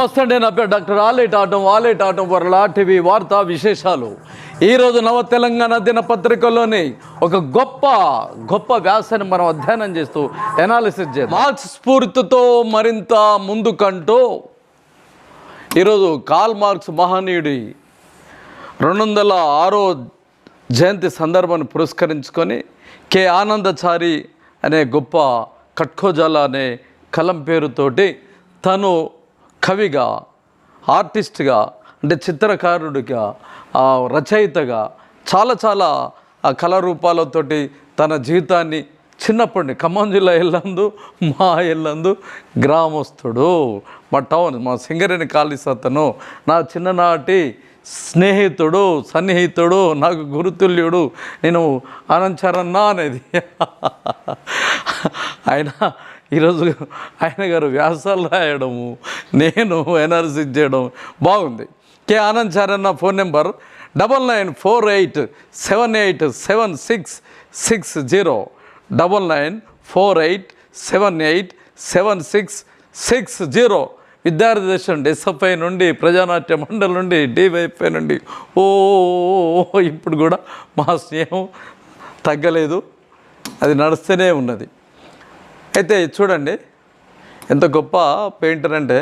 నమస్తే నా పేరు డాక్టర్ ఆలేట్ ఆటం ఆలేట్ ఆటం వరలా టీవీ వార్తా విశేషాలు. ఈరోజు నవ తెలంగాణ దినపత్రికలోని ఒక గొప్ప గొప్ప వ్యాసాన్ని మనం అధ్యయనం చేస్తూ ఎనాలిసిస్ చేస్తాం మార్క్స్ స్ఫూర్తితో మరింత ముందుకంటూ ఈరోజు కాల్ మార్క్స్ మహనీయుడి రెండు వందల ఆరో జయంతి సందర్భాన్ని పురస్కరించుకొని కె ఆనందచారి అనే గొప్ప కట్కోజాల అనే కలం పేరుతోటి తను కవిగా ఆర్టిస్ట్గా అంటే చిత్రకారుడిగా ఆ, రచయితగా చాలా చాలా ఆ కళారూపాలతోటి తన జీవితాన్ని చిన్నప్పటి ఖమ్మం జిల్లా ఎల్లందు మా ఎల్లందు గ్రామస్తుడు. మా టౌన్ మా సింగరేణి కాలేజ్ అతను. నా చిన్ననాటి స్నేహితుడు సన్నిహితుడు నాకు గురుతుల్యుడు. నేను అనంచరన్నా అనేది. ఆయన ఈరోజు ఆయన గారు వ్యాసాలు రాయడము నేను ఎనాలిసిస్ చేయడం బాగుంది. K Anand చారన్న phone number double nine four eight seven eight seven six six zero. Double nine four eight seven eight seven six six zero. విద్యార్థి దేశం నుండి ఎస్ఎఫ్ఐ నుండి ప్రజానాట్య మండలి నుండి డివైఎఫ్ఐ నుండి. ఓ ఇప్పుడు కూడా మా స్నేహం తగ్గలేదు. అది నడుస్తూనే ఉన్నది. అయితే చూడండి ఎంత గొప్ప పెయింటర్ అంటే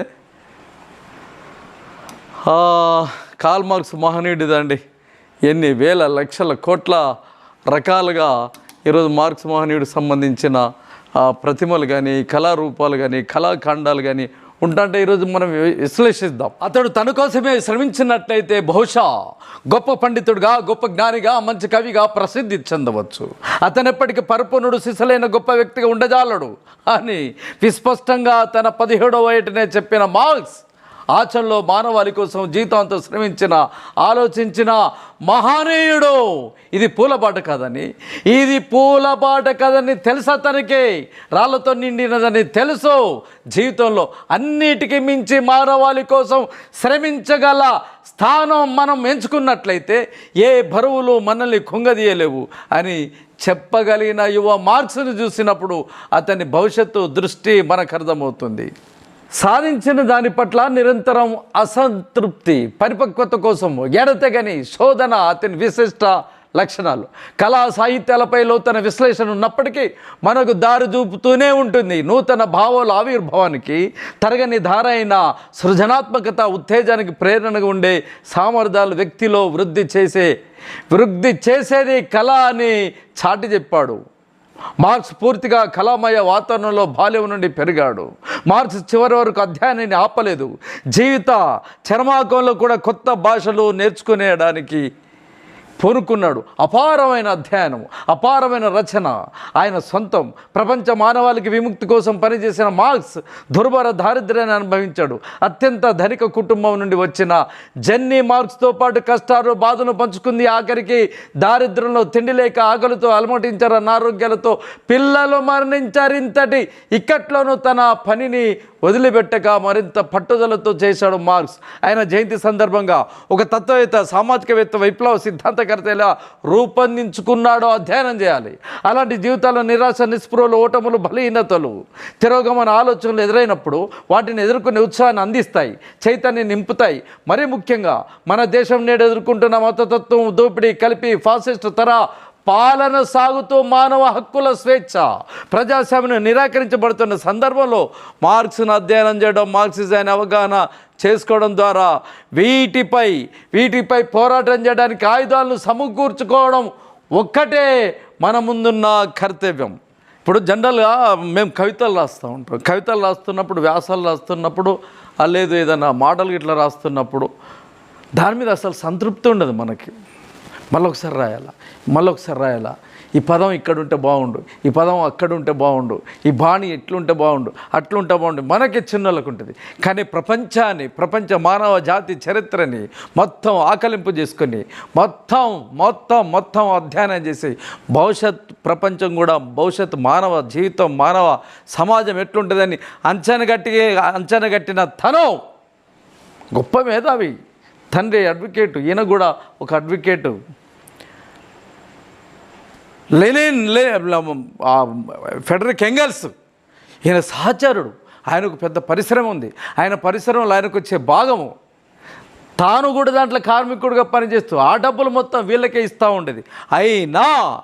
కాల్ మార్క్స్ మహనీయుడిదండి. ఎన్ని వేల లక్షల కోట్ల రకాలుగా ఈరోజు మార్క్స్ మహనీయుడికి సంబంధించిన ప్రతిమలు కానీ కళారూపాలు కానీ కళాఖండాలు కానీ ఉంటుంటే ఈరోజు మనం విశ్లేషిద్దాం. అతడు తన కోసమే శ్రమించినట్లయితే బహుశా గొప్ప పండితుడిగా గొప్ప జ్ఞానిగా మంచి కవిగా ప్రసిద్ధి చెందవచ్చు. అతను ఎప్పటికీ పరిపూర్ణుడు సిసలైన గొప్ప వ్యక్తిగా ఉండజాలడు. అని విస్పష్టంగా తన పదిహేడవ ఏటనే చెప్పిన మార్క్స్ ఆచరణలో మానవాళి కోసం జీవితాంతం శ్రమించిన ఆలోచించిన మహానీయుడు. ఇది పూలబాట కదని ఇది పూలబాట కదని తెలుసా తనకి? రాళ్ళతో నిండినదని తెలుసు. జీవితంలో అన్నిటికీ మించి మానవాళి కోసం శ్రమించగల స్థానం మనం ఎంచుకున్నట్లయితే ఏ బరువులు మనల్ని కుంగదీయలేవు అని చెప్పగలిగిన యువ మార్క్స్ను చూసినప్పుడు అతని భవిష్యత్తు దృష్టి మనకు అర్థమవుతుంది. సాధించిన దాని పట్ల నిరంతరం అసంతృప్తి పరిపక్వత కోసం ఎడతెగని శోధన అతని విశిష్ట లక్షణాలు. కళా సాహిత్యాలపై లోతన విశ్లేషణ ఉన్నప్పటికీ మనకు దారి చూపుతూనే ఉంటుంది. నూతన భావాల ఆవిర్భావానికి తరగని ధార అయిన సృజనాత్మకత ఉత్తేజానికి ప్రేరణగా ఉండే సామర్థ్యాలు వ్యక్తిలో వృద్ధి చేసే వృద్ధి చేసేది కళ అని చాటి చెప్పాడు. మార్క్స్ పూర్తిగా కళామయ వాతావరణంలో బాల్యం నుండి పెరిగాడు. మార్క్స్ చివరి వరకు అధ్యయనాన్ని ఆపలేదు. జీవిత చర్మాకంలో కూడా కొత్త భాషలు నేర్చుకునేయడానికి పూనుకున్నాడు అపారమైన అధ్యయనం అపారమైన రచన. ఆయన సొంతం. ప్రపంచ మానవాళికి విముక్తి కోసం పనిచేసిన మార్క్స్ దుర్భర దారిద్ర్యాన్ని అనుభవించాడు. అత్యంత ధనిక కుటుంబం నుండి వచ్చిన జెన్నీ మార్క్స్తో పాటు కష్టాలు బాధను పంచుకుంది. ఆఖరికి దారిద్ర్యంలో తిండి లేక ఆకలితో అలమటించారు. అనారోగ్యాలతో పిల్లలు మరణించారు. ఇంతటి ఇక్కట్లోనూ తన పనిని వదిలిపెట్టక మరింత పట్టుదలతో చేశాడు మార్క్స్. ఆయన జయంతి సందర్భంగా ఒక తత్వవేత్త సామాజికవేత్త విప్లవ సిద్ధాంతకర్త ఎలా రూపొందించుకున్నాడో అధ్యయనం చేయాలి. అలాంటి జీవితాల నిరాశ నిస్పృహలు ఓటములు బలహీనతలు తిరోగమన ఆలోచనలు ఎదురైనప్పుడు వాటిని ఎదుర్కొనే ఉత్సాహాన్ని అందిస్తాయి చైతన్యం నింపుతాయి. మరీ ముఖ్యంగా మన దేశం నేడు ఎదుర్కొంటున్న మతతత్వం దోపిడీ కలిపి ఫాసిస్ట్ తర పాలన సాగుతూ మానవ హక్కుల స్వేచ్ఛ. ప్రజాస్వామ్యం నిరాకరించబడుతున్న సందర్భంలో మార్క్స్ను అధ్యయనం చేయడం మార్క్సిజాన్ని అవగాహన చేసుకోవడం ద్వారా వీటిపై వీటిపై పోరాటం చేయడానికి ఆయుధాలను సమకూర్చుకోవడం ఒక్కటే మన ముందున్న కర్తవ్యం. ఇప్పుడు జనరల్గా మేము కవితలు రాస్తూ ఉంటాం. కవితలు రాస్తున్నప్పుడు వ్యాసాలు రాస్తున్నప్పుడు లేదు ఏదైనా మోడల్ ఇట్లా రాస్తున్నప్పుడు దాని మీద అసలు సంతృప్తి ఉండదు మనకి. మళ్ళీ ఒకసారి రాయాలా? మళ్ళీ ఒకసారి రాయాలా? ఈ పదం ఇక్కడ ఉంటే బాగుండు ఈ పదం అక్కడ ఉంటే బాగుండు ఈ బాణి ఎట్లుంటే బాగుండు అట్లుంటే బాగుండు మనకి చిన్నలకు ఉంటుంది కానీ ప్రపంచాన్ని ప్రపంచ మానవ జాతి చరిత్రని మొత్తం ఆకలింపు చేసుకొని మొత్తం మొత్తం మొత్తం అధ్యయనం చేసి భవిష్యత్ ప్రపంచం కూడా భవిష్యత్ మానవ జీవితం మానవ సమాజం ఎట్లుంటుందని అంచనా గట్టి అంచనా కట్టిన తను గొప్ప మేధావి. తండ్రి అడ్వకేటు ఈయన కూడా ఒక అడ్వకేటు. లెనిన్ లే ఫెడరిక్ ఎంగల్స్. ఈయన సహచరుడు. ఆయనకు పెద్ద పరిశ్రమ ఉంది. ఆయన పరిశ్రమలో ఆయనకు వచ్చే భాగము. తాను కూడా దాంట్లో కార్మికుడిగా పనిచేస్తూ ఆ డబ్బులు మొత్తం వీళ్ళకే ఇస్తూ ఉండేది. అయినా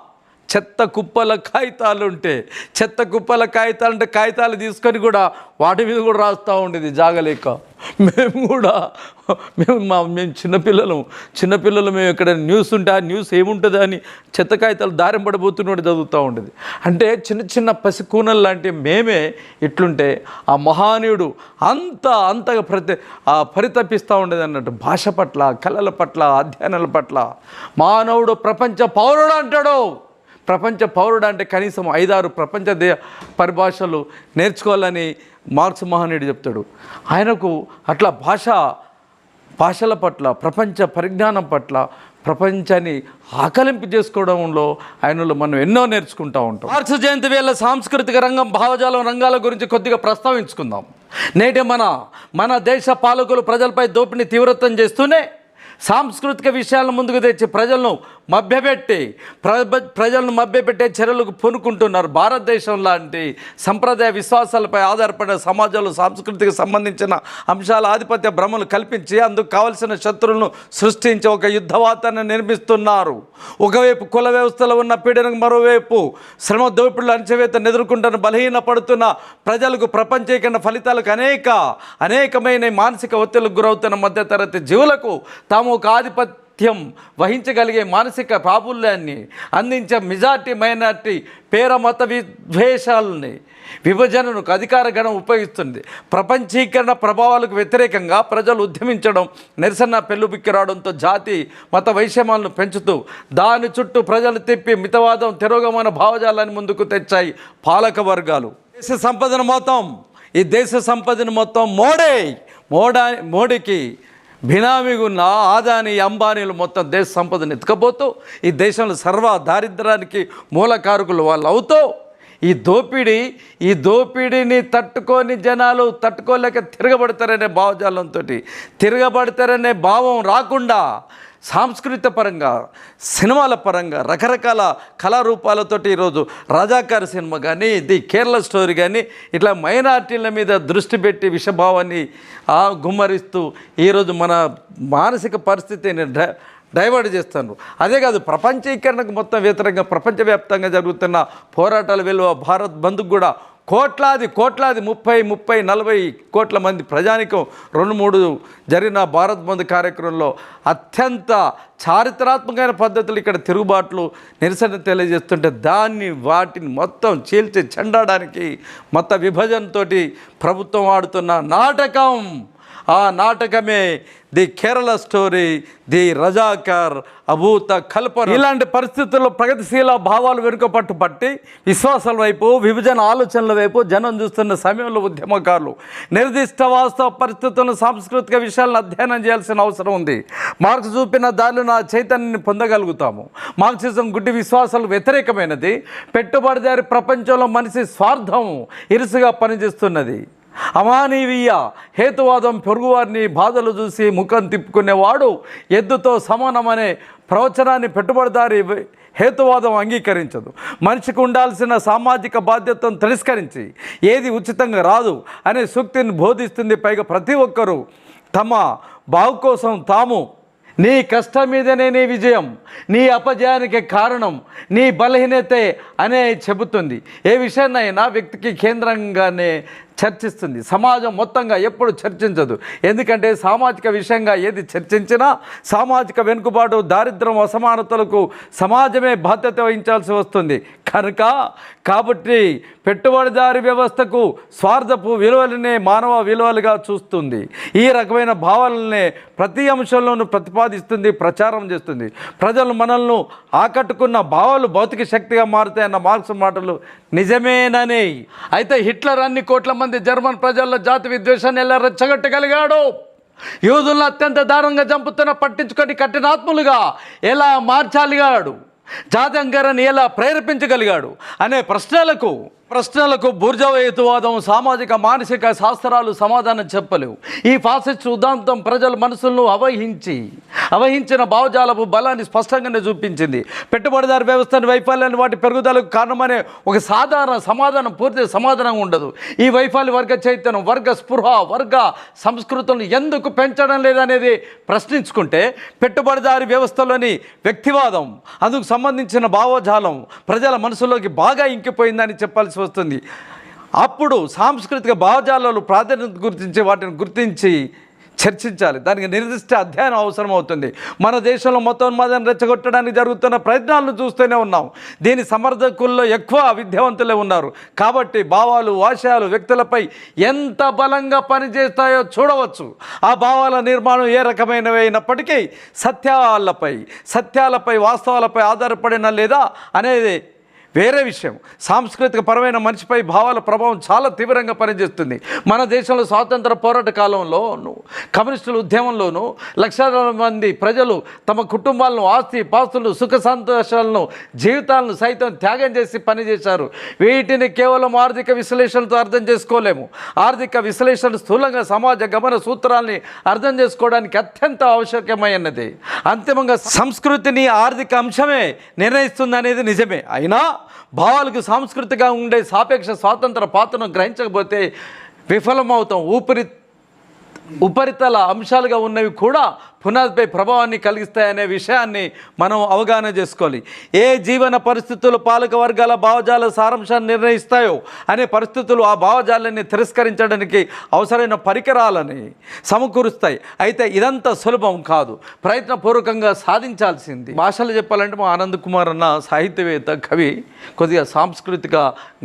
చెత్త కుప్పల కాగితాలు ఉంటే చెత్త కుప్పల కాగితాలు అంటే కాగితాలు తీసుకొని కూడా వాటి మీద కూడా రాస్తూ ఉండేది జాగలేక. మేము కూడా మేము మా మేము చిన్నపిల్లలం. చిన్నపిల్లలు మేము ఇక్కడ న్యూస్ ఉంటే ఆ న్యూస్ ఏముంటుంది అని చెత్త కాగితాలు దారం పడిపోతున్నట్టు చదువుతూ ఉండేది అంటే చిన్న చిన్న పసికూనలు లాంటి మేమే ఇట్లుంటే ఆ మహానీయుడు అంత అంతగా ప్రతి ఆ పరితపిస్తూ ఉండేది అన్నట్టు భాష పట్ల కళల పట్ల అధ్యయనాల పట్ల. మానవుడు ప్రపంచ పౌరుడు అంటాడు. ప్రపంచ పౌరుడు అంటే కనీసం ఐదారు ప్రపంచ దే పరిభాషలు నేర్చుకోవాలని మార్క్స్ మహానీయుడు చెప్తాడు. ఆయనకు అట్లా భాష భాషల పట్ల ప్రపంచ పరిజ్ఞానం పట్ల ప్రపంచాన్ని ఆకలింపు చేసుకోవడంలో ఆయనలో మనం ఎన్నో నేర్చుకుంటూ ఉంటాం. మార్క్స్ జయంతి వేళ సాంస్కృతిక రంగం భావజాలం రంగాల గురించి కొద్దిగా ప్రస్తావించుకుందాం. నేటి మన మన దేశ పాలకులు ప్రజలపై దోపిడీ తీవ్రతం చేస్తూనే సాంస్కృతిక విషయాలను ముందుకు తెచ్చి ప్రజలను మభ్యపెట్టి ప్ర ప్రజలను మభ్యపెట్టే చర్యలకు పూనుకుంటున్నారు. భారతదేశం లాంటి సంప్రదాయ విశ్వాసాలపై ఆధారపడిన సమాజంలో సాంస్కృతిక సంబంధించిన అంశాల ఆధిపత్య భ్రమలు కల్పించి అందుకు కావలసిన శత్రువులను సృష్టించి ఒక యుద్ధ నిర్మిస్తున్నారు. ఒకవైపు కుల వ్యవస్థలో ఉన్న పీడనకు మరోవైపు శ్రమ దోపిడులు అణచివేతను ఎదుర్కొంటున్న బలహీన పడుతున్న ప్రజలకు ప్రపంచీకరణ ఫలితాలకు అనేక అనేకమైన మానసిక ఒత్తిళ్ళకు గురవుతున్న మధ్యతరగతి జీవులకు తాము ఒక ఆధిపత్య వహించగలిగే మానసిక ప్రాబల్యాన్ని అందించే మెజార్టీ మైనార్టీ పేర మత విద్వేషాలని విభజనను అధికార గణం ఉపయోగిస్తుంది. ప్రపంచీకరణ ప్రభావాలకు వ్యతిరేకంగా ప్రజలు ఉద్యమించడం నిరసన పెళ్ళుబిక్కి రావడంతో జాతి మత వైషమ్యాలను పెంచుతూ దాని చుట్టూ ప్రజలు తిప్పి మితవాదం తిరోగమన భావజాలాన్ని ముందుకు తెచ్చాయి పాలక వర్గాలు. దేశ సంపదను మొత్తం ఈ దేశ సంపదను మొత్తం మోడే మోడా మోడీకి ఉన్న ఆదాని అంబానీలు మొత్తం దేశ సంపదను ఎత్తుకపోతూ ఈ దేశంలో సర్వ దారిద్రానికి మూలకారకులు వాళ్ళు అవుతూ ఈ దోపిడీ ఈ దోపిడీని తట్టుకొని జనాలు తట్టుకోలేక తిరగబడతారనే భావజాలంతో తిరగబడతారనే భావం రాకుండా సాంస్కృతిక పరంగా సినిమాల పరంగా రకరకాల కళారూపాలతోటి ఈరోజు రజాకార్ సినిమా కానీ ది కేరళ స్టోరీ కానీ ఇట్లా మైనార్టీల మీద దృష్టి పెట్టి విషభావాన్ని గుమ్మరిస్తూ ఈరోజు మన మానసిక పరిస్థితిని డ డైవర్ట్ చేస్తాను. అదే కాదు ప్రపంచీకరణకు మొత్తం వ్యతిరేకంగా ప్రపంచవ్యాప్తంగా జరుగుతున్న పోరాటాల విలువ భారత్ బంద్కు కూడా కోట్లాది కోట్లాది ముప్పై ముప్పై నలభై కోట్ల మంది ప్రజానికం రెండు మూడు జరిగిన భారత్ బంద్ కార్యక్రమంలో అత్యంత చారిత్రాత్మకమైన పద్ధతులు ఇక్కడ తిరుగుబాట్లు నిరసన తెలియజేస్తుంటే దాన్ని వాటిని మొత్తం చీల్చి చెండడానికి మత విభజనతోటి ప్రభుత్వం ఆడుతున్న నాటకం. ఆ నాటకమే the Kerala story the Razakar అభూత కల్పన. ఇలాంటి పరిస్థితుల్లో ప్రగతిశీల భావాలు వెనుకపట్టు పట్టి విశ్వాసాల వైపు విభజన ఆలోచనల వైపు జనం చూస్తున్న సమయంలో ఉద్యమకారులు. నిర్దిష్ట వాస్తవ పరిస్థితులను సాంస్కృతిక విషయాలను అధ్యయనం చేయాల్సిన అవసరం ఉంది. మార్క్స్ చూపిన దారిలో నా చైతన్యాన్ని పొందగలుగుతాము. మార్క్సిజం గుడ్డి విశ్వాసాలు వ్యతిరేకమైనది. పెట్టుబడిదారి ప్రపంచంలో మనిషి స్వార్థం ఇరుసుగా పనిచేస్తున్నది. అమానవీయ హేతువాదం పొరుగువారిని బాధలు చూసి ముఖం తిప్పుకునేవాడు ఎద్దుతో సమానమనే ప్రవచనాన్ని పెట్టుబడిదారి హేతువాదం అంగీకరించదు. మనిషికి ఉండాల్సిన సామాజిక బాధ్యతను తిరస్కరించి ఏది ఉచితంగా రాదు అనే సూక్తిని బోధిస్తుంది పైగా ప్రతి ఒక్కరూ. తమ బావు కోసం తాము నీ కష్టం మీదనే నీ విజయం నీ అపజయానికి కారణం నీ బలహీనతే అనే చెబుతుంది. ఏ విషయాన్నైనా వ్యక్తికి కేంద్రంగానే చర్చిస్తుంది. సమాజం మొత్తంగా ఎప్పుడు చర్చించదు. ఎందుకంటే సామాజిక విషయంగా ఏది చర్చించినా సామాజిక వెనుకబాటు దారిద్ర్యం అసమానతలకు సమాజమే బాధ్యత వహించాల్సి వస్తుంది. కనుక కాబట్టి పెట్టుబడిదారి వ్యవస్థకు స్వార్థపు విలువలనే మానవ విలువలుగా చూస్తుంది. ఈ రకమైన భావాలనే ప్రతి అంశంలోనూ ప్రతిపాదిస్తుంది ప్రచారం చేస్తుంది. ప్రజలు మనల్ని ఆకట్టుకున్న భావాలు భౌతిక శక్తిగా మారుతాయన్న మార్క్స్ మాటలు నిజమేనని. అయితే హిట్లర్ అన్ని కోట్ల మంది జర్మన్ ప్రజల్లో జాతి విద్వేషాన్ని ఎలా రెచ్చగొట్టగలిగాడు? యూదులను అత్యంత దారుణంగా చంపుతున్న పట్టించుకొని కఠినాత్ములుగా ఎలా మార్చాలిగాడు? జాతంకరని ఎలా ప్రేరేపించగలిగాడు? అనే ప్రశ్నలకు ప్రశ్నలకు బూర్జవయుతవాదం సామాజిక మానసిక శాస్త్రాలు సమాధానం చెప్పలేవు. ఈ ఫాసిస్ట్ ఉదాంతం ప్రజల మనసులను అవహించి అవహించిన భావజాలపు బలాన్ని స్పష్టంగానే చూపించింది. పెట్టుబడిదారు వ్యవస్థను వైఫల్యాన్ని వాటి పెరుగుదలకు కారణమనే ఒక సాధారణ సమాధానం పూర్తి సమాధానం ఉండదు. ఈ వైఫల్య వర్గ చైతన్యం వర్గ స్పృహ వర్గ సంస్కృతులను ఎందుకు పెంచడం లేదనేది ప్రశ్నించుకుంటే పెట్టుబడిదారి వ్యవస్థలోని వ్యక్తివాదం అందుకు సంబంధించిన భావజాలం ప్రజల మనసులోకి బాగా ఇంకిపోయిందని చెప్పాల్సి వస్తుంది. అప్పుడు సాంస్కృతిక భావజాలాలు ప్రాధాన్యత గుర్తించి వాటిని గుర్తించి చర్చించాలి. దానికి నిర్దిష్ట అధ్యయనం అవసరం అవుతుంది మన దేశంలో మతోన్మాదాన్ని రెచ్చగొట్టడానికి జరుగుతున్న ప్రయత్నాలను చూస్తూనే ఉన్నాం. దీని సమర్థకుల్లో ఎక్కువ విద్యావంతులే ఉన్నారు. కాబట్టి భావాలు వాషయాలు వ్యక్తులపై ఎంత బలంగా పనిచేస్తాయో చూడవచ్చు. ఆ భావాల నిర్మాణం ఏ రకమైనవి అయినప్పటికీ సత్యాలపై సత్యాలపై వాస్తవాలపై ఆధారపడిన లేదా అనేది వేరే విషయం. సాంస్కృతిక పరమైన మనిషిపై భావాల ప్రభావం చాలా తీవ్రంగా పనిచేస్తుంది. మన దేశంలో స్వాతంత్ర పోరాట కాలంలోను కమ్యూనిస్టుల ఉద్యమంలోనూ లక్షల మంది ప్రజలు తమ కుటుంబాలను ఆస్తి పాస్తులు సుఖ సంతోషాలను జీవితాలను సైతం త్యాగం చేసి పనిచేశారు. వీటిని కేవలం ఆర్థిక విశ్లేషణతో అర్థం చేసుకోలేము. ఆర్థిక విశ్లేషణ స్థూలంగా సమాజ గమన సూత్రాల్ని అర్థం చేసుకోవడానికి అత్యంత ఆవశ్యకమైనది. అంతిమంగా సంస్కృతిని ఆర్థిక అంశమే నిర్ణయిస్తుంది అనేది నిజమే. అయినా భావాలకు సాంస్కృతిగా ఉండే సాపేక్ష స్వాతంత్ర పాత్రను గ్రహించకపోతే విఫలమవుతాం. ఊపిరి ఉపరితల అంశాలుగా ఉన్నవి కూడా పునాదిపై ప్రభావాన్ని కలిగిస్తాయనే విషయాన్ని మనం అవగాహన చేసుకోవాలి. ఏ జీవన పరిస్థితులు పాలక వర్గాల భావజాల సారాంశాన్ని నిర్ణయిస్తాయో అనే పరిస్థితులు ఆ భావజాలాన్ని తిరస్కరించడానికి అవసరమైన పరికరాలని సమకూరుస్తాయి. అయితే ఇదంతా సులభం కాదు. ప్రయత్నపూర్వకంగా సాధించాల్సింది. భాషలు చెప్పాలంటే మా ఆనంద్ కుమార్ అన్న సాహిత్యవేత్త కవి కొద్దిగా సాంస్కృతిక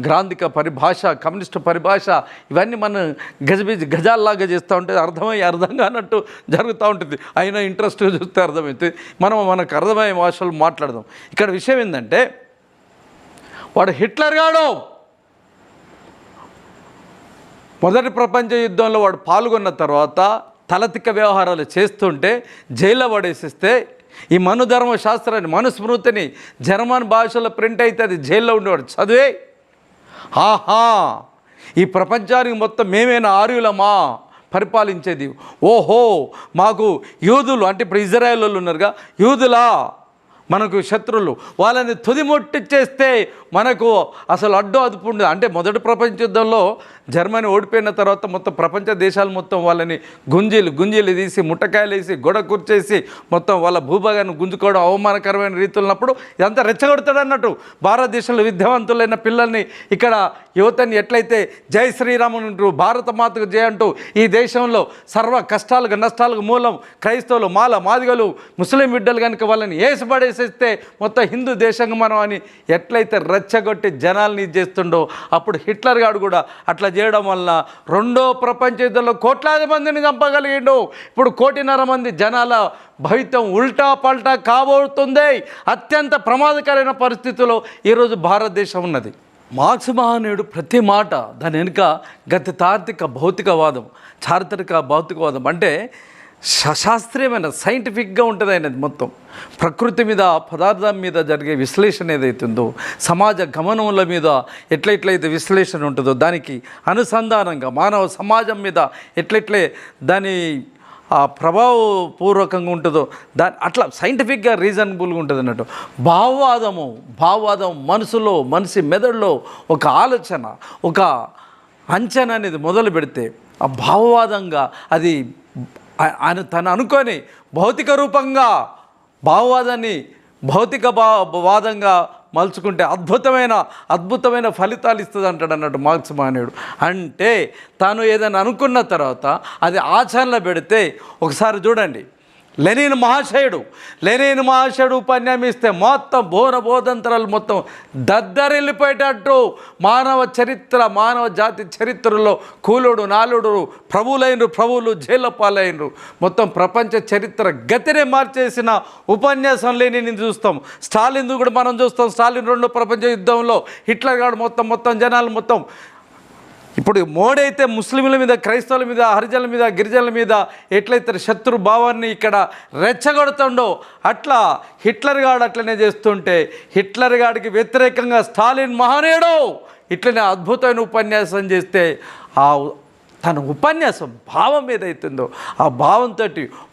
గ్రాంధిక పరిభాష కమ్యూనిస్ట్ పరిభాష ఇవన్నీ మనం గజబిజి గజాల్లాగా చేస్తూ ఉంటే అర్థమై అర్థం కానట్టు జరుగుతూ ఉంటుంది. అయినా ఇంట్రెస్ట్ చూస్తే అర్థమైతే మనం మనకు అర్థమయ్యే భాషలు మాట్లాడదాం. ఇక్కడ విషయం ఏంటంటే వాడు హిట్లర్ గాడు. మొదటి ప్రపంచ యుద్ధంలో వాడు పాల్గొన్న తర్వాత తలతిక్క వ్యవహారాలు చేస్తుంటే జైల్లో పడేసిస్తే ఈ మనుధర్మ శాస్త్రాన్ని మనుస్మృతిని జర్మన్ భాషలో ప్రింట్ అయితే అది జైల్లో ఉండేవాడు. చదివే. ఆహా! ఈ ప్రపంచానికి మొత్తం మేమేనా ఆర్యులమా? పరిపాలించేది. ఓహో మాకు యూదులు అంటే ఇప్పుడు ఇజ్రాయేల్ వాళ్ళు ఉన్నారుగా యూదులా? మనకు శత్రువులు వాళ్ళని తుది చేస్తే మనకు అసలు అడ్డు అదుపు ఉండదు. అంటే మొదటి ప్రపంచ యుద్ధంలో జర్మనీ ఓడిపోయిన తర్వాత మొత్తం ప్రపంచ దేశాలు మొత్తం వాళ్ళని గుంజీలు గుంజీలు తీసి ముట్టకాయలు వేసి గొడ కూర్చేసి మొత్తం వాళ్ళ భూభాగాన్ని గుంజుకోవడం అవమానకరమైన రీతులున్నప్పుడు ఇదంతా రెచ్చగొడతాడు అన్నట్టు భారతదేశంలో విద్యావంతులైన పిల్లల్ని ఇక్కడ యువతని ఎట్లయితే జై శ్రీరాముని భారత మాతకు జయ అంటూ ఈ దేశంలో సర్వ కష్టాలకు నష్టాలకు మూలం క్రైస్తవులు మాల మాదిగలు ముస్లిం బిడ్డలు కనుక వాళ్ళని చేసేస్తే మొత్తం హిందూ దేశంగా మనం అని ఎట్లయితే రెచ్చగొట్టి జనాల్ని చేస్తుండో అప్పుడు హిట్లర్ గాడు కూడా అట్లా చేయడం వల్ల రెండో ప్రపంచ యుద్ధంలో కోట్లాది మందిని చంపగలిగిండు. ఇప్పుడు కోటిన్నర మంది జనాల భవితం ఉల్టా పల్టా కాబోతుంది. అత్యంత ప్రమాదకరమైన పరిస్థితిలో ఈరోజు భారతదేశం ఉన్నది. మార్క్స్ మహానీయుడు ప్రతి మాట దాని వెనుక గతి తార్కిక భౌతికవాదం చారిత్రక భౌతికవాదం అంటే శాస్త్రీయమైన సైంటిఫిక్గా ఉంటుంది ఆయనది మొత్తం. ప్రకృతి మీద పదార్థం మీద జరిగే విశ్లేషణ ఏదైతుందో సమాజ గమనముల మీద ఎట్లెట్లయితే విశ్లేషణ ఉంటుందో దానికి అనుసంధానంగా మానవ సమాజం మీద ఎట్లెట్లే దాని ఆ ప్రభావపూర్వకంగా ఉంటుందో దాని అట్లా సైంటిఫిక్గా రీజనబుల్గా ఉంటుంది అన్నట్టు. భావవాదము భావవాదం మనసులో మనిషి మెదడులో ఒక ఆలోచన ఒక అంచనా అనేది మొదలు పెడితే ఆ భావవాదంగా అది ఆయన తను అనుకొని భౌతిక రూపంగా భావవాదాన్ని భౌతిక భా వాదంగా మలుచుకుంటే అద్భుతమైన అద్భుతమైన ఫలితాలు ఇస్తుంది అంటాడు అన్నట్టు మార్క్స్ మానేడు. అంటే తాను ఏదైనా అనుకున్న తర్వాత అది ఆచరణలో పెడితే ఒకసారి చూడండి. లెనిన్ మహాశయుడు లెనిన్ మహాశయుడు ఉపన్యామిస్తే మొత్తం బోర బోధంతరాలు మొత్తం దద్దరిల్లిపోయేటట్టు మానవ చరిత్ర మానవ జాతి చరిత్రలో కూలుడు నాలుడు ప్రభువులైనరు ప్రభువులు జైళ్ళ పాలైనరు. మొత్తం ప్రపంచ చరిత్ర గతినే మార్చేసిన ఉపన్యాసం లేని చూస్తాం. స్టాలిన్ కూడా మనం చూస్తాం. స్టాలిన్ రెండో ప్రపంచ యుద్ధంలో హిట్లర్ గారు మొత్తం మొత్తం జనాలు మొత్తం ఇప్పుడు మోడీ అయితే ముస్లింల మీద క్రైస్తవుల మీద హరిజనుల మీద గిరిజనుల మీద ఎట్లయితే శత్రు భావాన్ని ఇక్కడ రెచ్చగొడుతుండో అట్లా హిట్లర్ గాడు అట్లనే చేస్తుంటే హిట్లర్ గాడికి వ్యతిరేకంగా స్టాలిన్ మహనీయుడు ఇట్లనే అద్భుతమైన ఉపన్యాసం చేస్తే ఆ తన ఉపన్యాసం భావం ఏదైతుందో ఆ భావంతో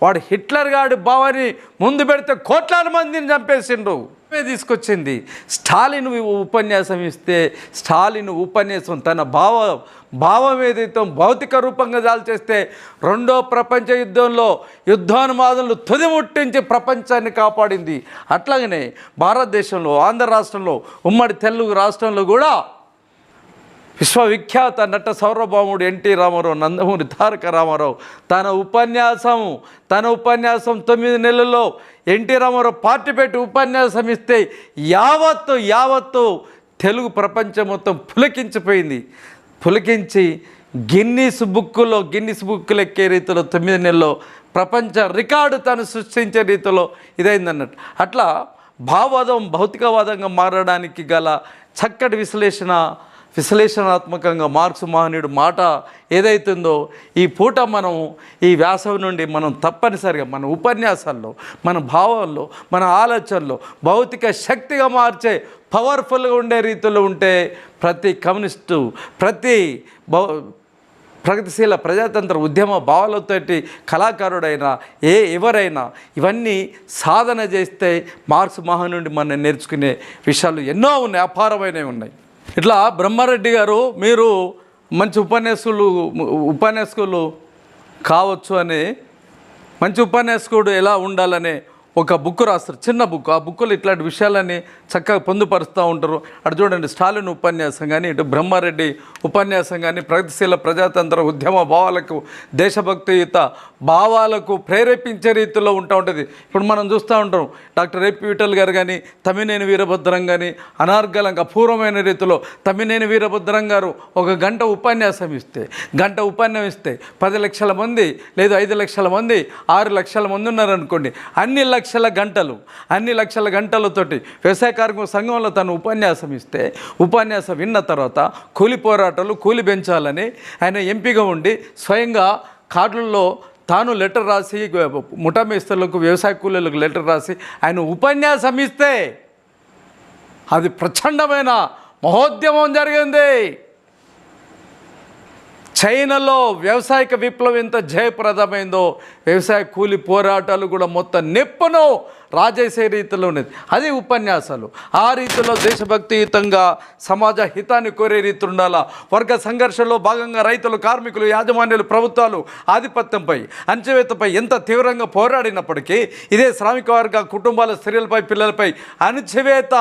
వాడు హిట్లర్ గాడి భావాన్ని ముందు పెడితే కోట్లాది మందిని చంపేసిండు. తీసుకొచ్చింది. స్టాలిన్ ఉపన్యాసం ఇస్తే స్టాలిన్ ఉపన్యాసం తన భావ భావం ఏదైతే భౌతిక రూపంగా దాల్చేస్తే రెండో ప్రపంచ యుద్ధంలో యుద్ధానుమాదులు తుదిముట్టించి ప్రపంచాన్ని కాపాడింది. అట్లాగనే భారతదేశంలో ఆంధ్ర రాష్ట్రంలో ఉమ్మడి తెలుగు రాష్ట్రంలో కూడా విశ్వవిఖ్యాత నట సౌరభాముడు ఎన్టీ రామారావు నందమూరి తారక రామారావు. తన ఉపన్యాసం తన ఉపన్యాసం తొమ్మిది నెలల్లో ఎన్టీ రామారావు పార్టీ పెట్టి ఉపన్యాసం ఇస్తే యావత్తు యావత్తు తెలుగు ప్రపంచం మొత్తం పులకించిపోయింది. పులకించి గిన్నీస్ బుక్కులో గిన్నీస్ బుక్కులు ఎక్కే రీతిలో తొమ్మిది నెలల్లో ప్రపంచ రికార్డు తను సృష్టించే రీతిలో ఇదైందన్నట్టు. అట్లా భావవాదం భౌతికవాదంగా మారడానికి గల చక్కటి విశ్లేషణ విశ్లేషణాత్మకంగా మార్క్స్ మహనీయుడు మాట ఏదైతుందో ఈ పూట మనం ఈ వ్యాసం నుండి మనం తప్పనిసరిగా మన ఉపన్యాసాల్లో మన భావాల్లో మన ఆలోచనలో భౌతిక శక్తిగా మార్చే పవర్ఫుల్గా ఉండే రీతిలో ఉంటే ప్రతి కమ్యూనిస్టు ప్రతి భౌ ప్రగతిశీల ప్రజాతంత్ర ఉద్యమ భావాలతోటి కళాకారుడైనా ఏ ఎవరైనా ఇవన్నీ సాధన చేస్తే మార్క్స్ మహానుండి మనం నేర్చుకునే విషయాలు ఎన్నో ఉన్నాయి అపారమైనవి ఉన్నాయి. ఇట్లా బ్రహ్మారెడ్డి గారు మీరు మంచి ఉపన్యాసులు ఉపన్యాసకులు కావచ్చు అని మంచి ఉపన్యాసకుడు ఎలా ఉండాలనే ఒక బుక్ రాస్తారు చిన్న బుక్. ఆ బుక్లో ఇట్లాంటి విషయాలని చక్కగా పొందుపరుస్తూ ఉంటారు. అటు చూడండి స్టాలిన్ ఉపన్యాసం కానీ ఇటు బ్రహ్మారెడ్డి ఉపన్యాసం కానీ ప్రగతిశీల ప్రజాతంత్ర ఉద్యమ భావాలకు దేశభక్తియుత భావాలకు ప్రేరేపించే రీతిలో ఉంటా ఉంటుంది. ఇప్పుడు మనం చూస్తూ ఉంటాం డాక్టర్ ఏపీ విఠల్ గారు కానీ తమినేని వీరభద్రం కానీ అనార్గలంగా అపూర్వమైన రీతిలో తమినేని వీరభద్రం గారు ఒక గంట ఉపన్యాసం ఇస్తే గంట ఉపన్యాసం ఇస్తే పది లక్షల మంది లేదు ఐదు లక్షల మంది ఆరు లక్షల మంది ఉన్నారనుకోండి అన్ని లక్షల గంటలు అన్ని లక్షల గంటలతోటి వ్యవసాయ కార్మిక సంఘంలో తను ఉపన్యాసం ఇస్తే ఉపన్యాసం విన్న తర్వాత కూలి పోరాటాలు కూలి పెంచాలని ఆయన ఎంపీగా ఉండి స్వయంగా కార్డుల్లో తాను లెటర్ రాసి ముఠా వ్యవసాయ కూలీలకు లెటర్ రాసి ఆయన ఉపన్యాసం ఇస్తే అది ప్రచండమైన మహోద్యమం జరిగింది. చైనాలో వ్యవసాయక విప్లవం ఎంత జయప్రదమైందో వ్యవసాయ కూలి పోరాటాలు కూడా మొత్తం నెప్పను రాజేసే రీతిలో ఉన్నది. అది ఉపన్యాసాలు. ఆ రీతిలో దేశభక్తియుతంగా సమాజ హితాన్ని కోరే రీతి ఉండాలా? వర్గ సంఘర్షణలో భాగంగా రైతులు కార్మికులు యాజమాన్యాలు ప్రభుత్వాలు ఆధిపత్యంపై అణచివేతపై ఎంత తీవ్రంగా పోరాడినప్పటికీ ఇదే శ్రామిక వర్గ కుటుంబాల స్త్రీలపై పిల్లలపై అణచివేత.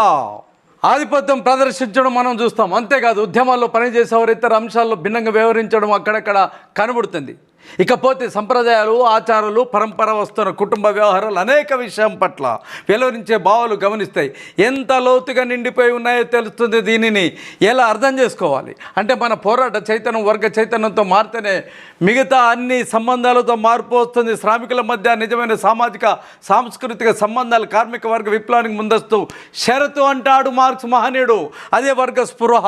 ఆధిపత్యం ప్రదర్శించడం మనం చూస్తాం. అంతేకాదు ఉద్యమాల్లో పనిచేసేవారు ఇతర అంశాల్లో భిన్నంగా వ్యవహరించడం అక్కడక్కడ కనబడుతుంది. ఇకపోతే సంప్రదాయాలు ఆచారాలు పరంపర వస్తున్న కుటుంబ వ్యవహారాలు అనేక విషయం పట్ల వెలువరించే భావాలు గమనిస్తాయి. ఎంత లోతుగా నిండిపోయి ఉన్నాయో తెలుస్తుంది దీనిని ఎలా అర్థం చేసుకోవాలి? అంటే మన పోరాట చైతన్యం వర్గ చైతన్యంతో మారితేనే మిగతా అన్ని సంబంధాలతో మార్పు వస్తుంది. శ్రామికుల మధ్య నిజమైన సామాజిక సాంస్కృతిక సంబంధాలు కార్మిక వర్గ విప్లవానికి ముందస్తు షరతు అంటాడు మార్క్స్ మహనీయుడు. అదే వర్గ స్పృహ.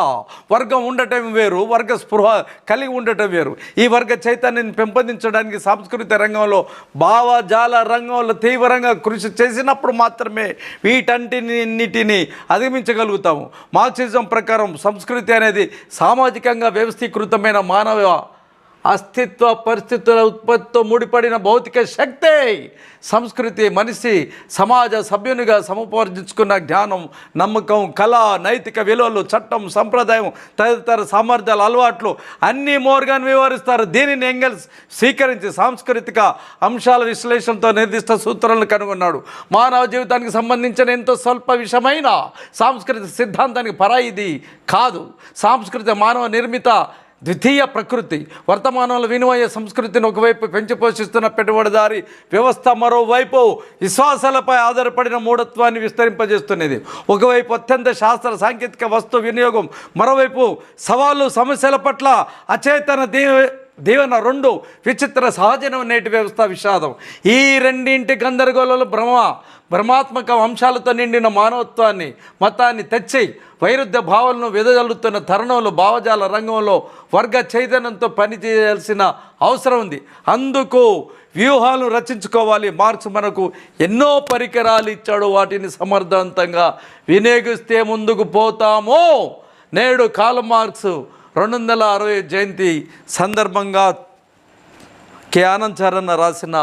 వర్గం ఉండటం వేరు వర్గ స్పృహ కలిగి ఉండటం వేరు. ఈ వర్గ చైతన్యాన్ని పెంపొందించడానికి సాంస్కృతిక రంగంలో భావజాల రంగంలో తీవ్రంగా కృషి చేసినప్పుడు మాత్రమే వీటన్నిటిని అధిగమించగలుగుతాము. మార్క్సిజం ప్రకారం సంస్కృతి అనేది సామాజికంగా వ్యవస్థీకృతమైన మానవ అస్తిత్వ పరిస్థితుల ఉత్పత్తితో ముడిపడిన భౌతిక శక్తే సంస్కృతి మనిషి సమాజ సభ్యునిగా సముపార్జించుకున్న జ్ఞానం నమ్మకం కళ నైతిక విలువలు చట్టం సంప్రదాయం తదితర సామర్థ్యాలు అలవాట్లు అన్నీ మోర్గాన్ వివరిస్తారు. దీనిని ఎంగల్స్ స్వీకరించి సాంస్కృతిక అంశాల విశ్లేషణతో నిర్దిష్ట సూత్రాలను కనుగొన్నాడు. మానవ జీవితానికి సంబంధించిన ఎంతో స్వల్ప విషమైన సాంస్కృతిక సిద్ధాంతానికి పరాయిది కాదు. సాంస్కృతిక మానవ నిర్మిత ద్వితీయ ప్రకృతి వర్తమానంలో వినిమయ సంస్కృతిని ఒకవైపు పెంచి పోషిస్తున్న పెట్టుబడిదారి వ్యవస్థ మరోవైపు విశ్వాసాలపై ఆధారపడిన మూఢత్వాన్ని విస్తరింపజేస్తున్నది. ఒకవైపు అత్యంత శాస్త్ర సాంకేతిక వస్తు వినియోగం మరోవైపు సవాళ్ళు సమస్యల పట్ల అచేతన దీవ దీవెన రెండు విచిత్ర సహజనం నేటి వ్యవస్థ విషాదం. ఈ రెండింటి గందరగోళాలు భ్రమ భ్రమాత్మక అంశాలతో నిండిన మానవత్వాన్ని మతాన్ని తెచ్చి వైరుధ్య భావాలను వెదజల్లుతున్న తరుణంలో భావజాల రంగంలో వర్గ చైతన్యంతో పనిచేయాల్సిన అవసరం ఉంది. అందుకు వ్యూహాలు రచించుకోవాలి. మార్క్స్ మనకు ఎన్నో పరికరాలు ఇచ్చాడు. వాటిని సమర్థవంతంగా వినియోగిస్తే ముందుకు పోతాము. నేడు కాల్ మార్క్స్ రెండు వందల అరవై జయంతి సందర్భంగా కే. ఆనంద్ చరణ్ రాసిన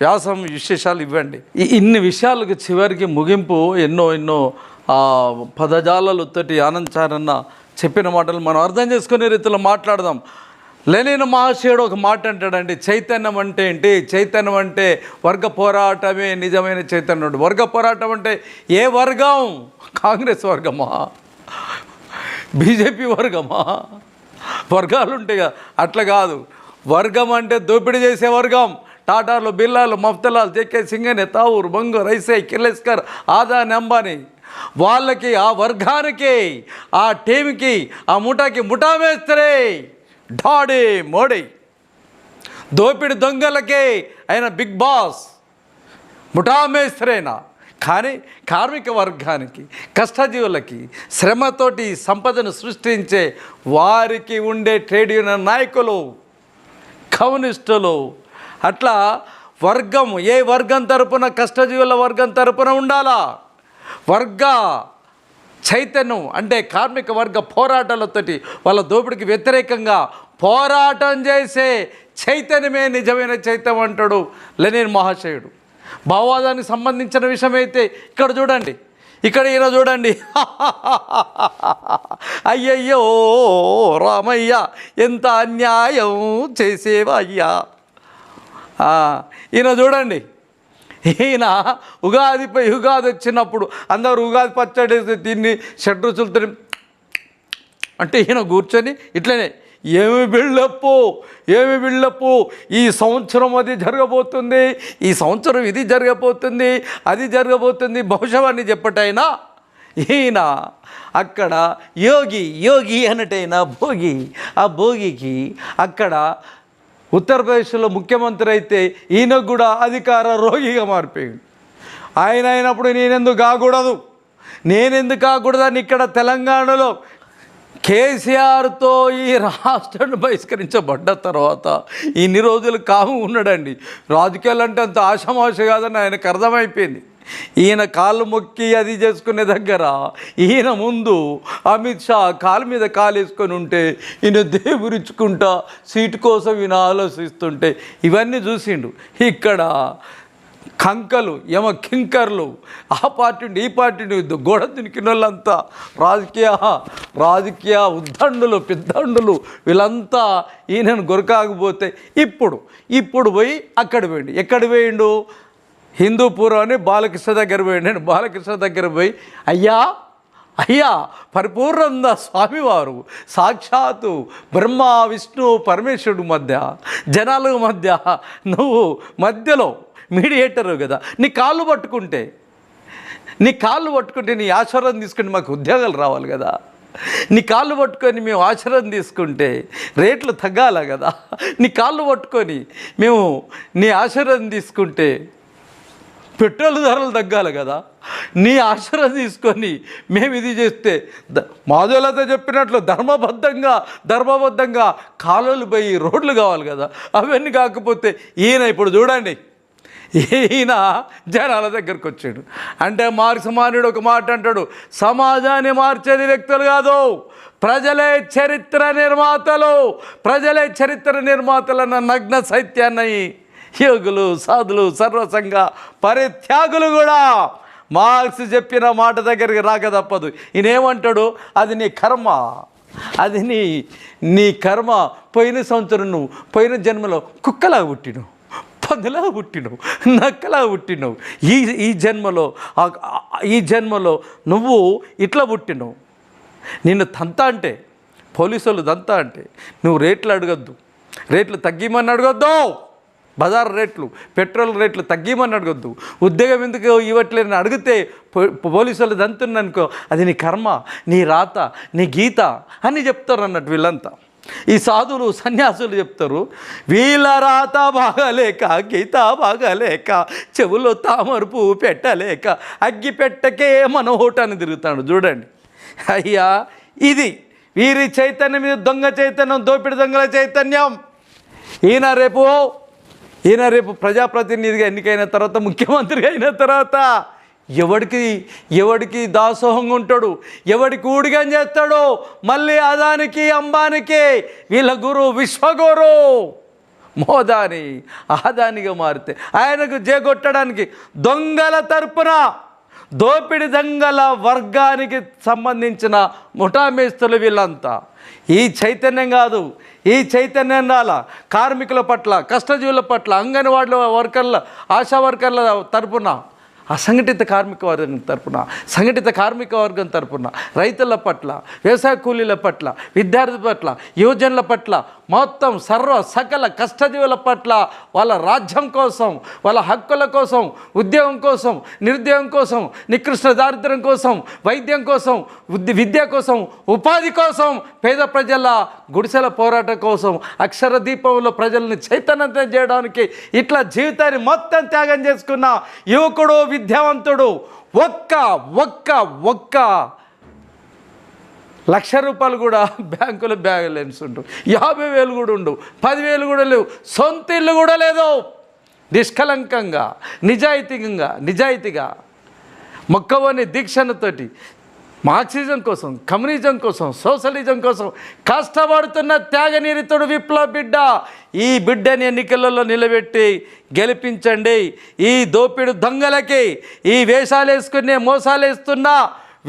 వ్యాసం విశేషాలు ఇవ్వండి. ఇన్ని విషయాలకు చివరికి ముగింపు ఎన్నో ఎన్నో ఆ, పదజాలలతోటి ఆనంద్ చరణ్ చెప్పిన మాటలు మనం అర్థం చేసుకునే రీతిలో మాట్లాడదాం. లెనిన్ మహాశయుడు ఒక మాట అంటాడండి చైతన్యం అంటే ఏంటి? చైతన్యం అంటే వర్గ పోరాటమే నిజమైన చైతన్యుడు. వర్గ పోరాటం అంటే ఏ వర్గం? కాంగ్రెస్ వర్గమా? బీజేపీ వర్గమా? వర్గాలు ఉంటాయి అట్లా కాదు. వర్గం అంటే దోపిడీ చేసే వర్గం. టాటాలు బిల్లాలు మఫ్తలాలు జేకే సింగని తావూర్ బంగు రైసే కిర్లెస్కర్ ఆదాని అంబానీ. వాళ్ళకి ఆ వర్గానికి ఆ టీంకి ఆ ముఠాకి ముఠా వేస్తరే డాడీ మోడీ. దోపిడి దొంగలకే ఆయన బిగ్ బాస్ ముఠామేశ్వరైనా కానీ కార్మిక వర్గానికి కష్టజీవులకి శ్రమతోటి సంపదను సృష్టించే వారికి ఉండే ట్రేడ్ యూనియన్ నాయకులు కమ్యూనిస్టులు. అట్లా వర్గం ఏ వర్గం తరపున కష్టజీవుల వర్గం తరపున ఉండాలా? వర్గ చైతన్యం అంటే కార్మిక వర్గ పోరాటాలతోటి వాళ్ళ దోపిడికి వ్యతిరేకంగా పోరాటం చేసే చైతన్యమే నిజమైన చైతన్యం అంటాడు లెనిన్ మహాశయుడు. భావవాదానికి సంబంధించిన విషయం అయితే ఇక్కడ చూడండి. ఇక్కడ ఈయన చూడండి. అయ్యయ్యో రామయ్య ఎంత అన్యాయం చేసేవా అయ్యా ఈయన చూడండి. ఈయన ఉగాదిపై ఉగాది వచ్చినప్పుడు అందరూ ఉగాది పచ్చడి తిని షడ్రుచులతో అంటే ఈయన కూర్చొని ఇట్లనే ఏమి బిల్డప్పు ఏమి బిల్డప్పు ఈ సంవత్సరం అది జరగబోతుంది ఈ సంవత్సరం ఇది జరగబోతుంది అది జరగబోతుంది. భవిష్యవాణి చెప్పటైనా? ఈయన అక్కడ యోగి యోగి అనటైనా భోగి ఆ భోగికి అక్కడ ఉత్తరప్రదేశ్లో ముఖ్యమంత్రి అయితే ఈయనకు కూడా అధికార రోగిగా మారిపోయాడు. ఆయన అయినప్పుడు నేనెందుకు కాకూడదు నేనెందుకు కాకూడదని ఇక్కడ తెలంగాణలో కేసీఆర్తో ఈ రాష్ట్రాన్ని బహిష్కరించబడ్డ తర్వాత ఇన్ని రోజులు కాము ఉన్నాడండి. రాజకీయాలు అంటే అంత ఆషమాష కాదని ఆయనకు అర్థమైపోయింది. ఈయన కాళ్ళు మొక్కి అది చేసుకునే దగ్గర ఈయన ముందు అమిత్ షా కాలు మీద కాలు వేసుకొని ఉంటే ఈయన దేవురిచ్చుకుంటా సీటు కోసం ఈయన ఆలోచిస్తుంటే ఇవన్నీ చూసిండు. ఇక్కడ కంకలు యమ కింకర్లు. ఆ పార్టీ ఈ పార్టీ గోడ దునికిన వాళ్ళంతా రాజకీయ రాజకీయ ఉద్దండులు పెద్దండులు వీళ్ళంతా ఈయనను గొరకాకపోతే ఇప్పుడు ఇప్పుడు పోయి అక్కడ పోయిండు. ఎక్కడ పోయిండు? హిందూపురం అని బాలకృష్ణ దగ్గర పోయిండు. నేను బాలకృష్ణ దగ్గర పోయి అయ్యా అయ్యా పరిపూర్ణంద స్వామివారు సాక్షాత్తు బ్రహ్మ విష్ణు పరమేశ్వరుడు మధ్య జనాల మధ్య నువ్వు మధ్యలో మీడియేటరు కదా నీ కాళ్ళు పట్టుకుంటే నీ కాళ్ళు పట్టుకుంటే నీ ఆశీర్వాదం తీసుకుంటే మాకు ఉద్యోగాలు రావాలి కదా. నీ కాళ్ళు పట్టుకొని మేము ఆశీర్వాదం తీసుకుంటే రేట్లు తగ్గాల కదా. నీ కాళ్ళు పట్టుకొని మేము నీ ఆశీర్వాదం తీసుకుంటే పెట్రోల్ ధరలు తగ్గాలి కదా. నీ ఆశీర్వాదం తీసుకొని మేము ఇది చేస్తే ద- మాధవలత చెప్పినట్లు ధర్మబద్ధంగా ధర్మబద్ధంగా కాలువలు పోయి రోడ్లు కావాలి కదా. అవన్నీ కాకపోతే ఈయన ఇప్పుడు చూడండి. ఈయన జనాల దగ్గరకు వచ్చాడు. అంటే మార్క్సమానుడు ఒక మాట అంటాడు సమాజాన్ని మార్చేది వ్యక్తులు కాదు ప్రజలే చరిత్ర నిర్మాతలు ప్రజలే చరిత్ర నిర్మాతలన్న నగ్న సైత్యాన్ని యోగులు సాధులు సర్వసంగ పరిత్యాగులు కూడా మార్క్స్ చెప్పిన మాట దగ్గరికి రాక తప్పదు. ఈయనేమంటాడు అది నీ కర్మ అది నీ నీ కర్మ పోయిన సంవత్సరం నువ్వు పోయిన జన్మలో కుక్కలా పుట్టిను పందిలా పుట్టినవు నక్కలా పుట్టినవు. ఈ ఈ జన్మలో ఈ జన్మలో నువ్వు ఇట్లా పుట్టినవు. నిన్ను తంత అంటే పోలీసులు దంతా అంటే నువ్వు రేట్లు అడగద్దు. రేట్లు తగ్గిమని అడగద్దు. బజార్ రేట్లు పెట్రోల్ రేట్లు తగ్గిమని అడగొద్దు. ఉద్యోగం ఎందుకు ఇవ్వట్లేదని అడిగితే పో- పోలీసులు దంతున్నానుకో అది నీ కర్మ నీ రాత నీ గీత అని చెప్తారు అన్నట్టు వీళ్ళంతా. ఈ సాధులు సన్యాసులు చెప్తారు వీళ్ళ రాత బాగలేక గీత బాగలేక చెవులో తామరుపు పెట్టలేక అగ్గి పెట్టకే మన ఓటాన్ని తిరుగుతాడు. చూడండి. అయ్యా ఇది వీరి చైతన్యం మీద దొంగ చైతన్యం దోపిడి దొంగల చైతన్యం. ఈయన రేపు ఈయన రేపు ప్రజాప్రతినిధిగా ఎన్నికైన తర్వాత ముఖ్యమంత్రి అయిన తర్వాత ఎవడికి ఎవడికి దాసోహంగా ఉంటాడు? ఎవడికి ఊడిగా చేస్తాడో? మళ్ళీ అదానికి అంబానికి. వీళ్ళ గురు విశ్వగురు. మోదాని ఆదానిగా మారితే ఆయనకు జేగొట్టడానికి దొంగల తరపున దోపిడి దొంగల వర్గానికి సంబంధించిన ముఠామేస్తులు వీళ్ళంతా. ఈ చైతన్యం కాదు ఈ చైతన్యం రాల. కార్మికుల పట్ల కష్టజీవుల పట్ల అంగన్వాడీల వర్కర్ల ఆశా వర్కర్ల తరపున. అసంఘటిత కార్మిక వర్గం తరపున సంఘటిత కార్మిక వర్గం తరపున రైతుల పట్ల వ్యవసాయ కూలీల పట్ల విద్యార్థుల పట్ల యువజనుల పట్ల మొత్తం సర్వ సకల కష్టజీవుల పట్ల వాళ్ళ రాజ్యం కోసం వాళ్ళ హక్కుల కోసం ఉద్యోగం కోసం నిరుద్యోగం కోసం నికృష్ణ దారిద్ర్యం కోసం వైద్యం కోసం విద్య కోసం ఉపాధి కోసం పేద ప్రజల గుడిసెల పోరాటం కోసం అక్షర దీపంలో ప్రజల్ని చైతన్యం చేయడానికి ఇట్లా జీవితాన్ని మొత్తం త్యాగం చేసుకున్న యువకుడు విద్యావంతుడు ఒక్క ఒక్క ఒక్క లక్ష రూపాయలు కూడా బ్యాంకులో బ్యాలెన్స్ ఉండు. యాభై వేలు కూడా ఉండు. పదివేలు కూడా లేవు. సొంత ఇల్లు కూడా లేదు. నిష్కలంకంగా నిజాయితీగా నిజాయితీగా మొక్కవని దీక్షణతోటి మార్క్సిజం కోసం కమ్యూనిజం కోసం సోషలిజం కోసం కష్టపడుతున్న త్యాగనిరితుడు విప్లవ బిడ్డ. ఈ బిడ్డని ఎన్నికలలో నిలబెట్టి గెలిపించండి. ఈ దోపిడి దొంగలకి ఈ వేషాలు వేసుకునే మోసాలు వేస్తున్న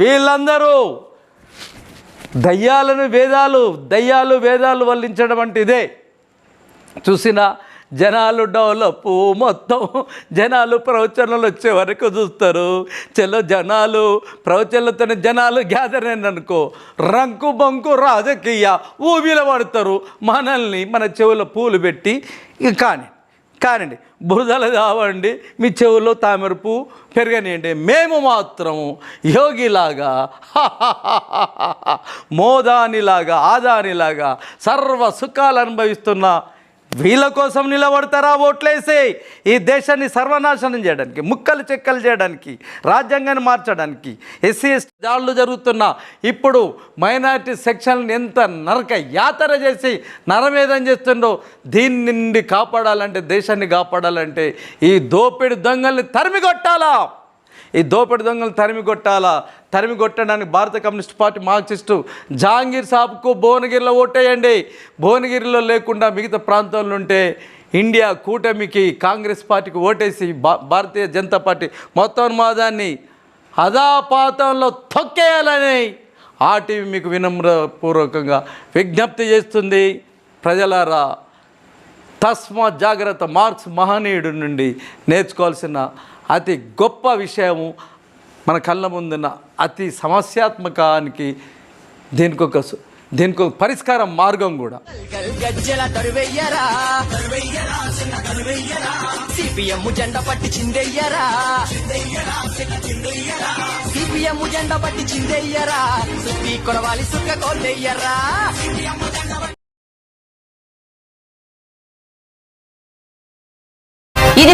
వీళ్ళందరూ దయ్యాలను వేదాలు దయ్యాలు వేదాలు వల్లించడం అంటే ఇదే జనాలు డెవలప్ మొత్తం. జనాలు ప్రవచనాలు వచ్చే వరకు చూస్తారు. చెల్ల జనాలు ప్రవచనాలతోనే జనాలు గ్యాదర్ అనుకో రంకు బంకు రాజకీయ ఊబిలో పడతారు. మనల్ని మన చెవుల పూలు పెట్టి కానీ కానండి బురదలు కావండి మీ చెవుల్లో తామర పువ్వు పెరగనియండి. మేము మాత్రం యోగిలాగా మోదానిలాగా ఆదానిలాగా సర్వ సుఖాలు అనుభవిస్తున్న వీళ్ళ కోసం నిలబడతారా ఓట్లేసే ఈ దేశాన్ని సర్వనాశనం చేయడానికి ముక్కలు చెక్కలు చేయడానికి రాజ్యాంగాన్ని మార్చడానికి ఎస్సీ ఎస్టీ దాడులు జరుగుతున్న ఇప్పుడు మైనారిటీ సెక్షన్ ఎంత నరక యాతర చేసి నరమేధం చేస్తుండో దీని నుండి కాపాడాలంటే దేశాన్ని కాపాడాలంటే ఈ దోపిడి దొంగల్ని తరిమి కొట్టాలా ఈ దోపిడి దొంగలు తరిమి కొట్టాలా? తరిమి కొట్టడానికి భారత కమ్యూనిస్ట్ పార్టీ మార్క్సిస్టు జహాంగీర్ సాబ్కు భువనగిరిలో ఓటేయండి. భువనగిరిలో లేకుండా మిగతా ప్రాంతాల్లో ఉంటే ఇండియా కూటమికి కాంగ్రెస్ పార్టీకి ఓటేసి భా భారతీయ జనతా పార్టీ మొత్తం మాదాన్ని అదాపాతంలో తొక్కేయాలని ఆ టీవీ మీకు వినమ్రపూర్వకంగా విజ్ఞప్తి చేస్తుంది. ప్రజలారా తస్మాత్ జాగ్రత్త మార్క్స్ మహనీయుడి నుండి నేర్చుకోవాల్సిన అతి గొప్ప విషయము మన కళ్ళ ముందున్న అతి సమస్యాత్మకానికి దీనికి ఒక సు- దీనికి ఒక పరిష్కారం మార్గం కూడా. సిపిఎం జెండ పట్టి చిందెయ్యరా సిపిఎం జెండ పట్టి చిందెయ్యరా సుత్తి కొడవాలి సుక్క కొల్లెయ్యరా